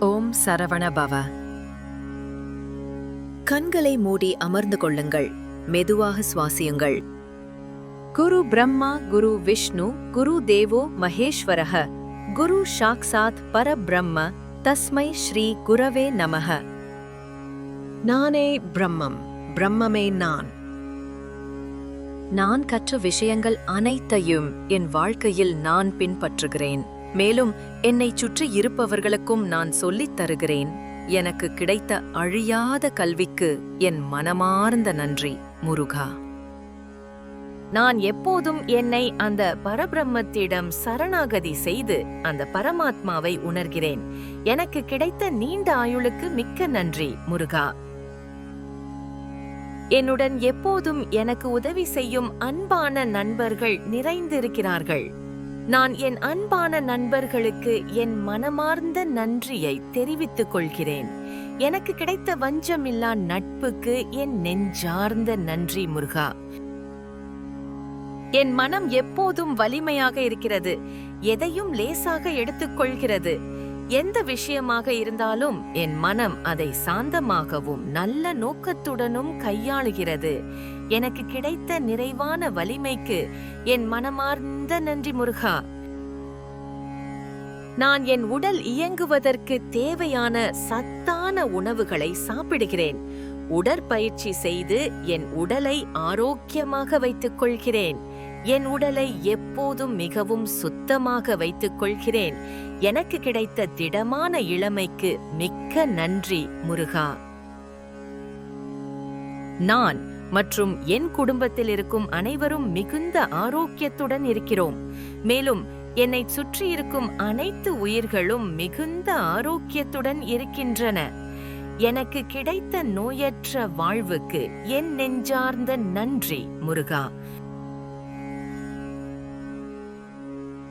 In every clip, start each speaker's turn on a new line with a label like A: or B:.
A: ஓம் சரவண பவ. கண்களை மூடி அமர்ந்து கொள்ளுங்கள். மெதுவாக சுவாசியுங்கள். குரு பிரம்மா குரு விஷ்ணு குரு தேவோ மகேஸ்வரஹ. குரு சாக்சாத் பரபிரம்ம. தஸ்மை ஸ்ரீ குரவே நமக நானே பிரம்மம். பிரம்மமே நான். நான் கற்ற விஷயங்கள் அனைத்தையும் என் வாழ்க்கையில் நான் பின்பற்றுகிறேன். மேலும் என்னைச் சுற்றி இருப்பவர்களுக்கும் நான் சொல்லித் தருகிறேன். எனக்கு கிடைத்த அழியாத கல்விக்கு என் மனமார்ந்த நன்றி முருகா. நான் எப்போதும் என்னை அந்த பரபிரம்மத்திடம் சரணாகதி செய்து அந்த பரமாத்மாவை உணர்கிறேன். எனக்கு கிடைத்த நீண்ட ஆயுளுக்கு மிக்க நன்றி முருகா. என்னுடன் எப்போதும் எனக்கு உதவி செய்யும் அன்பான நண்பர்கள் நிறைந்திருக்கிறார்கள். நான் என் அன்பான நண்பர்களுக்கு என் மனமார்ந்த நன்றியை தெரிவித்துக் கொள்கிறேன். எனக்கு கிடைத்த வஞ்சமில்லா நட்புக்கு என் நெஞ்சார்ந்த நன்றி முருகா. என் மனம் எப்போதும் வலிமையாக இருக்கிறது எதையும் லேசாக எடுத்துக்கொள்கிறது எந்த விஷயமாக இருந்தாலும் என் மனம் அதை சாந்தமாகவும் நல்ல நோக்கத்துடனும் கையாளுகிறது. எனக்கு கிடைத்த நிறைவான வலிமைக்கு என் மனமார்ந்த நன்றி முருகா. நான் என் உடல் இயங்குவதற்கு தேவையான சத்தான உணவுகளை சாப்பிடுகிறேன். உடற்பயிற்சி செய்து என் உடலை ஆரோக்கியமாக வைத்துக் கொள்கிறேன். என் உடலை எப்போதும் மிகவும் சுத்தமாக வைத்துக் கொள்கிறேன். எனக்கு கிடைத்த திடமான இளமைக்கு மிக்க நன்றி முருகா. நான் மற்றும் என் குடும்பத்தில் இருக்கும் அனைவரும் மிகுந்த ஆரோக்கியத்துடன் இருக்கிறோம். மேலும் என்னை சுற்றி இருக்கும் அனைத்து உயிர்களும் மிகுந்த ஆரோக்கியத்துடன் இருக்கின்றன. எனக்கு கிடைத்த நோயற்ற வாழ்வுக்கு என் நெஞ்சார்ந்த நன்றி முருகா.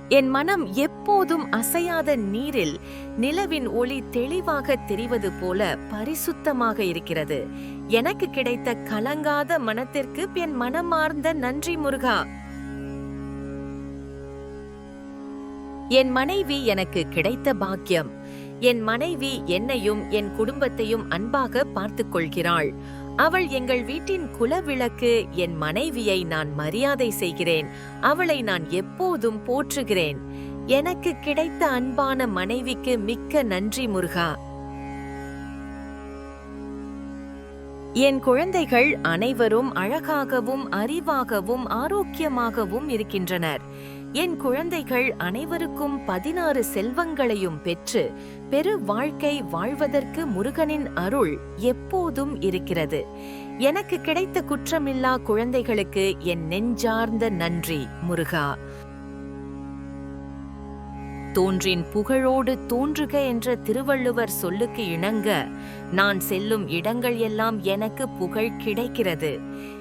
A: என் மனம் எப்போதும் அசையாத நீரில் நிலவின் ஒளி தெளிவாக தெரிவது போல பரிசுத்தமாக இருக்கிறது. எனக்கு கிடைத்த கலங்காத மனத்திற்கு என் மனமார்ந்த நன்றி முருகா. என் மனைவி எனக்கு கிடைத்த பாக்கியம். என் மனைவி என்னையும் என் குடும்பத்தையும் அன்பாக பார்த்துக் கொள்கிறாள். அவள் எங்கள் வீட்டின் குலவிளக்கு என் மனைவியை நான் மரியாதை செய்கிறேன். அவளை நான் எப்போதும் போற்றுகிறேன். எனக்கு கிடைத்த அன்பான மனைவிக்கு மிக்க நன்றி முருகா. என் குழந்தைகள் அனைவரும் அழகாகவும் அறிவாகவும் ஆரோக்கியமாகவும் இருக்கின்றனர். என் குழந்தைகள் அனைவருக்கும் பதினாறு செல்வங்களையும் பெற்று பெரு வாழ்க்கை வாழ்வதற்கு முருகனின் அருள் எப்போதும் இருக்கிறது. எனக்கு கிடைத்த குற்றமில்லா குழந்தைகளுக்கு என் நெஞ்சார்ந்த நன்றி முருகா. தோன்றின் புகழோடு தோன்றுக என்ற திருவள்ளுவர் சொல்லுக்கு இணங்க நான் செல்லும் இடங்கள் எல்லாம் எனக்கு புகழ் கிடைக்கிறது.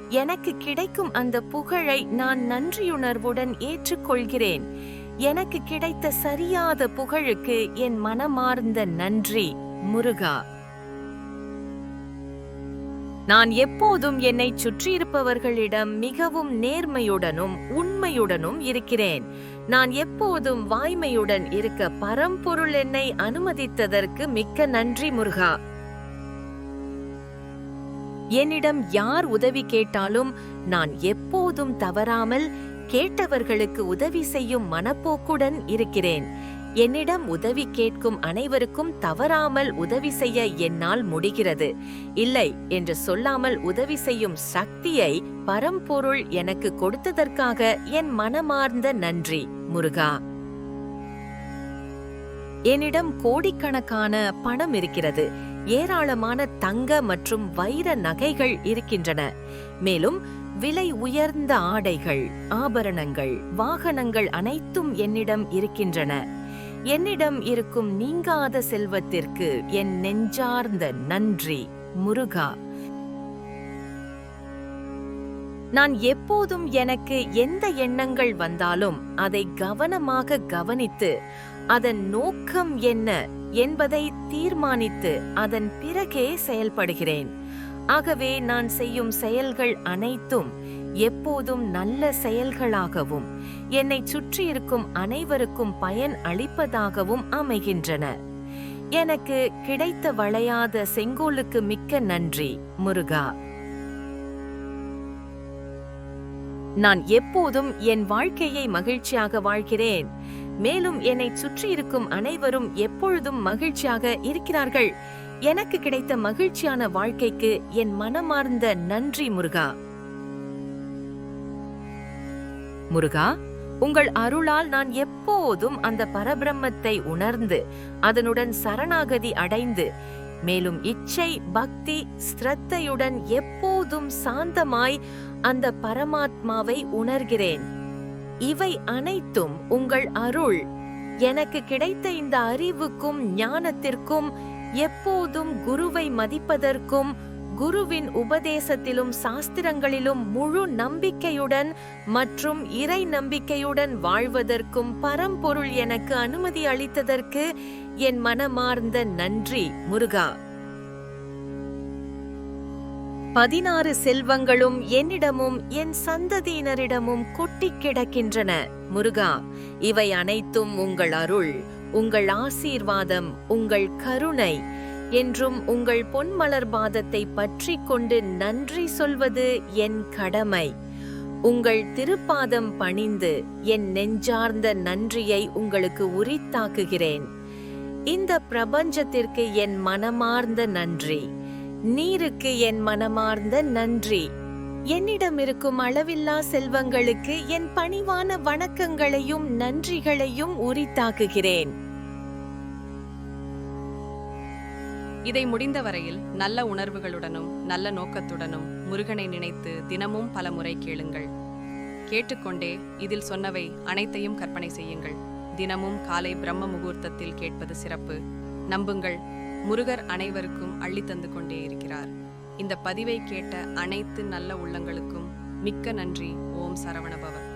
A: எனக்கு கிடைக்கும் அந்த புகழை நான் நன்றியுணர்வுடன் ஏற்றுக்கொள்கிறேன். எனக்கு கிடைத்த சரியாத புகழுக்கு என் மனமார்ந்த நன்றி முருகா. நான் எப்போதும் என்னை சுற்றியிருப்பவர்களிடம் மிகவும் நேர்மையுடனும் உண்மையுடனும் இருக்கிறேன். நான் எப்போதும் வாய்மையுடன் இருக்க பரம்பொருள் என்னை அனுமதித்ததற்கு மிக்க நன்றி முருகா. என்னிடம் யார் உதவி கேட்டாலும் நான் எப்போதும் தவறாமல் கேட்டவர்களுக்கு உதவி செய்யும் மனப்போக்குடன் இருக்கிறேன். என்னிடம் உதவி கேட்கும் அனைவருக்கும் தவறாமல் உதவி செய்ய என்னால் முடிகிறது. இல்லை என்று சொல்லாமல் உதவி செய்யும் சக்தியை பரம்பொருள் எனக்கு கொடுத்ததற்காக என் மனமார்ந்த நன்றி முருகா. என்னிடம் கோடிக்கணக்கான பணம் இருக்கிறது. ஏராளமான தங்க மற்றும் வைர நகைகள் இருக்கின்றன. மேலும் விலை உயர்ந்த ஆடைகள் ஆபரணங்கள் வாகனங்கள் அனைத்தும் என்னிடம் இருக்கின்றன. என்னிடம் இருக்கும் நீங்காத செல்வத்திற்கு என் நெஞ்சார்ந்த நன்றி முருகா. நான் எப்போதும் எனக்கு எந்த எண்ணங்கள் வந்தாலும் அதை கவனமாக கவனித்து அதன் நோக்கம் என்ன என்பதை தீர்மானித்து அதன் பிறகே செயல்படுகிறேன். ஆகவே நான் செய்யும் செயல்கள் அனைத்தும் எப்போதும் நல்ல செயல்களாகவும் என்னை சுற்றியிருக்கும் அனைவருக்கும் பயன் அளிப்பதாகவும் அமைகின்றன. எனக்கு கிடைத்த வளையாத செங்கோலுக்கு மிக்க நன்றி முருகா. நான் எப்போதும் என் வாழ்க்கையை மகிழ்ச்சியாக வாழ்கிறேன். மேலும் என்னை சுற்றியிருக்கும் அனைவரும் எப்பொழுதும் மகிழ்ச்சியாக இருக்கிறார்கள். எனக்கு கிடைத்த மகிழ்ச்சியான வாழ்க்கைக்கு என் மனமார்ந்த நன்றி முருகா. முருகா உங்கள் அருளால் நான் எப்போதும் அந்த பரபிரம்மத்தை உணர்ந்து அதனுடன் சரணாகதி அடைந்து மேலும் இச்சை பக்தி ஸ்ரத்தையுடன் எப்போதும் சாந்தமாய் அந்த பரமாத்மாவை உணர்கிறேன். இவை அனைத்தும் உங்கள் அருள். எனக்கு கிடைத்த இந்த அறிவுக்கும் ஞானத்திற்கும் எப்போதும் குருவை மதிப்பதற்கும் குருவின் உபதேசத்திலும் சாஸ்திரங்களிலும் முழு நம்பிக்கையுடன் மற்றும் இறை நம்பிக்கையுடன் வாழ்வதற்கும் பரம்பொருள் எனக்கு அனுமதி அளித்ததற்கு என் மனமார்ந்த நன்றி முருகா. பதினாறு செல்வங்களும் என்னிடமும் என் சந்ததியினரிடமும் கொட்டிக் கிடக்கின்றன முருகா. இவை அனைத்தும் உங்கள் அருள் உங்கள் ஆசீர்வாதம் உங்கள் கருணை. என்றும் உங்கள் பொன்மலர் பாதத்தை பற்றி கொண்டு நன்றி சொல்வது என் கடமை. உங்கள் திருப்பாதம் பணிந்து என் நெஞ்சார்ந்த நன்றியை உங்களுக்கு உரித்தாக்குகிறேன். இந்த பிரபஞ்சத்திற்கு என் மனமார்ந்த நன்றி. நீருக்கு என் மனமார்ந்த நன்றி. என்னிடம் இருக்கும் அளவில்லா செல்வங்களுக்கு என் பணிவான வணக்கங்களையும் நன்றிகளையும் உரித்தாக்குகிறேன்.
B: இதை முடிந்தவரையில் நல்ல உணர்வுகளுடனும் நல்ல நோக்கத்துடனும் முருகனை நினைத்து தினமும் பல முறை கேளுங்கள். கேட்டுக்கொண்டே இதில் சொன்னவை அனைத்தையும் கற்பனை செய்யுங்கள். தினமும் காலை பிரம்ம முகூர்த்தத்தில் கேட்பது சிறப்பு. நம்புங்கள் முருகர் அனைவருக்கும் அள்ளி தந்து கொண்டே இருக்கிறார். இந்த பதிவை கேட்ட அனைத்து நல்ல உள்ளங்களுக்கும் மிக்க நன்றி. ஓம் சரவணபவன்